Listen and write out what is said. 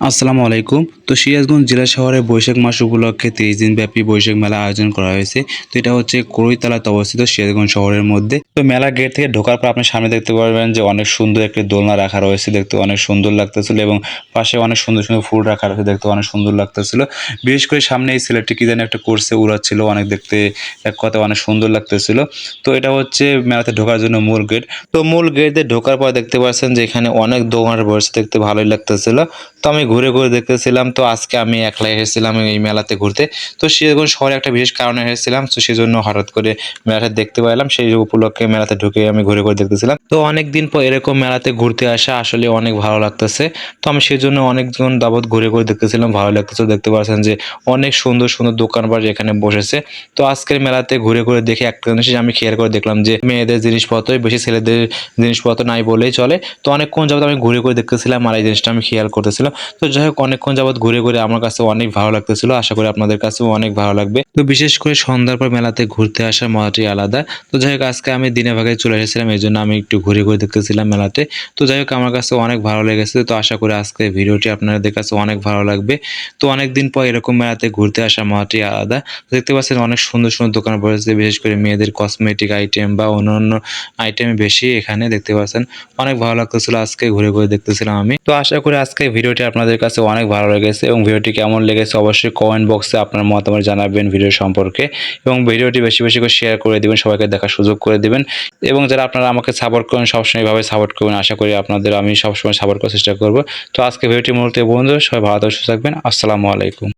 আসসালামু আলাইকুম। তো সিরাজগঞ্জ জেলা শহরে বৈশাখ মাস উপলক্ষে তেইশ দিন ব্যাপী বৈশাখ মেলা আয়োজন করা হয়েছে। তো এটা হচ্ছে করইতলাতে অবস্থিত সিরাজগঞ্জ শহরের মধ্যে। তো মেলা গেট থেকে ঢোকার পর আপনি সামনে দেখতে পারবেন যে অনেক সুন্দর একটি দোলনা রাখা রয়েছে দেখতে অনেক সুন্দর লাগতেছিল এবং পাশে অনেক সুন্দর সুন্দর ফুল রাখা রয়েছে দেখতে অনেক সুন্দর লাগতেছিল। বিশেষ করে সামনে এই ছেলেটি কি যেন একটা কোর্সে উড়াচ্ছিল, অনেক দেখতে এক কথা অনেক সুন্দর লাগতেছিল। তো এটা হচ্ছে মেলাতে ঢোকার জন্য মূল গেট। তো মূল গেট ঢোকার পর দেখতে পাচ্ছেন যে এখানে অনেক দোকানের বসে দেখতে ভালোই লাগতেছিল। তো আমি ঘুরে ঘুরে দেখতেছিলাম, তো আজকে আমি একলাই এসেছিলাম এই মেলাতে ঘুরতে। তো সেরকম শহরে একটা বিশেষ কারণে এসেছিলাম, তো সেই জন্য হঠাৎ করে মেলাটা দেখতে পেলাম, সেই উপলক্ষে মেলাতে ঢুকে আমি ঘুরে ঘুরে দেখতেছিলাম। তো অনেক দিন পর এরকম মেলাতে ঘুরতে আসা আসলে অনেক ভালো লাগতেছে। তো আমি সেই জন্য অনেকজন দাবত ঘুরে ঘুরে দেখতেছিলাম, ভালো লাগতেছে। দেখতে পাচ্ছেন যে অনেক সুন্দর সুন্দর দোকানপাট এখানে বসেছে। তো আজকের মেলাতে ঘুরে ঘুরে দেখে একটা জিনিস আমি খেয়াল করে দেখলাম যে মেয়েদের জিনিসপত্রই বেশি, ছেলেদের জিনিসপত্র নাই বলেই চলে। তো অনেকক্ষণ যাবত আমি ঘুরে ঘুরে দেখতেছিলাম আর এই জিনিসটা আমি খেয়াল করতেছিলাম। তো যাই হোক, অনেকক্ষণ যাবত ঘুরে ঘুরে আমার কাছে অনেক ভালো লাগতেছিল। আশা করি আপনাদের কাছেও অনেক ভালো লাগবে। তো বিশেষ করে সন্ধ্যার পর মেলাতে ঘুরতে আসার মজাটি আলাদা। তো যাই হোক, আজকে আমি দিনে ভাগে চলে এসেছিলাম, এই জন্য আমি একটু ঘুরে ঘুরে দেখতেছিলাম মেলাতে। তো যাই হোক, আমার কাছে অনেক ভালো লেগেছে। তো আশা করি আজকে ভিডিওটি আপনাদের কাছে অনেক ভালো লাগবে। তো অনেক দিন পর এরকম মেলাতে ঘুরতে আসার মজাটি আলাদা। দেখতে পাচ্ছেন, অনেক সুন্দর সুন্দর দোকান বসেছে বিশেষ করে মেয়েদের কসমেটিক আইটেম বা অন্যান্য আইটেম বেশি এখানে দেখতে পাচ্ছেন। অনেক ভালো লাগতেছিল, আজকে ঘুরে ঘুরে দেখতেছিলাম আমি। তো আশা করি আজকে ভিডিওটি আপনাদের কাছে অনেক ভালো লেগেছে এবং ভিডিওটি কেমন লেগেছে অবশ্যই কমেন্ট বক্সে আপনার মতামত জানাবেন ভিডিও সম্পর্কে এবং ভিডিওটি বেশি বেশি করে শেয়ার করে দেবেন, সবাইকে দেখার সুযোগ করে দেবেন এবং যারা আপনারা আমাকে সাপোর্ট করেন, সবসময় এভাবে সাপোর্ট করবেন, আশা করি আপনাদের আমি সবসময় সাপোর্ট করার চেষ্টা করব। তো আজকে ভিডিওটি মূলত বন্ধু সবাই ভালো থাকবেন, আসসালামু আলাইকুম।